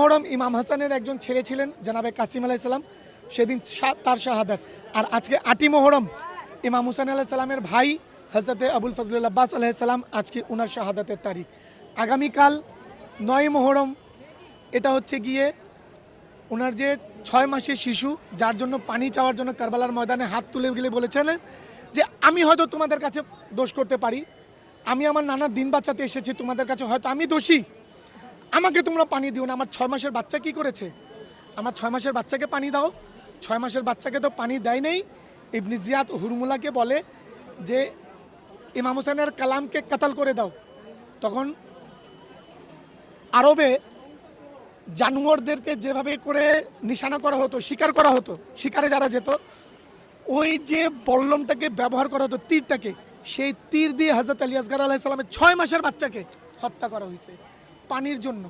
মহরম ইমাম হাসানের একজন ছেলে ছিলেন, জানাবে কাসিম আলাইসাল্লাম সেদিন তার শাহাদাত। আর আজকে আটি মহরম ইমাম হুসান আলাইসাল্লামের ভাই হজরতে আবুল ফজলুল আব্বাস আলাইসাল্লাম আজকে উনার শাহাদাতের তারিখ। আগামীকাল নয় মহরম, এটা হচ্ছে গিয়ে ওনার যে ছয় মাসের শিশু, যার জন্য পানি চাওয়ার জন্য কারবালার ময়দানে হাত তুলে গেলে বলেছিলেন যে, আমি হয়তো তোমাদের কাছে দোষ করতে পারি। আমি আমার নানার দিন বাঁচাতে এসেছি, তোমাদের কাছে হয়তো আমি দোষী। আমাকে তোমরা পানি দিও না। আমার ছয় মাসের বাচ্চা কি করেছে? আমার ছয় মাসের বাচ্চাকে পানি দাও। ছয় মাসের বাচ্চাকে তো পানি দেয় নেই। ইবনি জিয়াদ হুরমুলাকে বলে যে, ইমাম হোসেনের কালামকে কাতাল করে দাও। তখন আরবে জানোয়ারদেরকে যেভাবে করে নিশানা করা হতো, শিকার করা হতো, শিকারে যারা যেত, ওই যে বল্লমটাকে ব্যবহার করা হতো, তীরটাকে, সেই তীর দিয়ে হজরত আলী আসগার আলাহিসাল্লামের ছয় মাসের বাচ্চাকে হত্যা করা হয়েছে। পানির জন্য।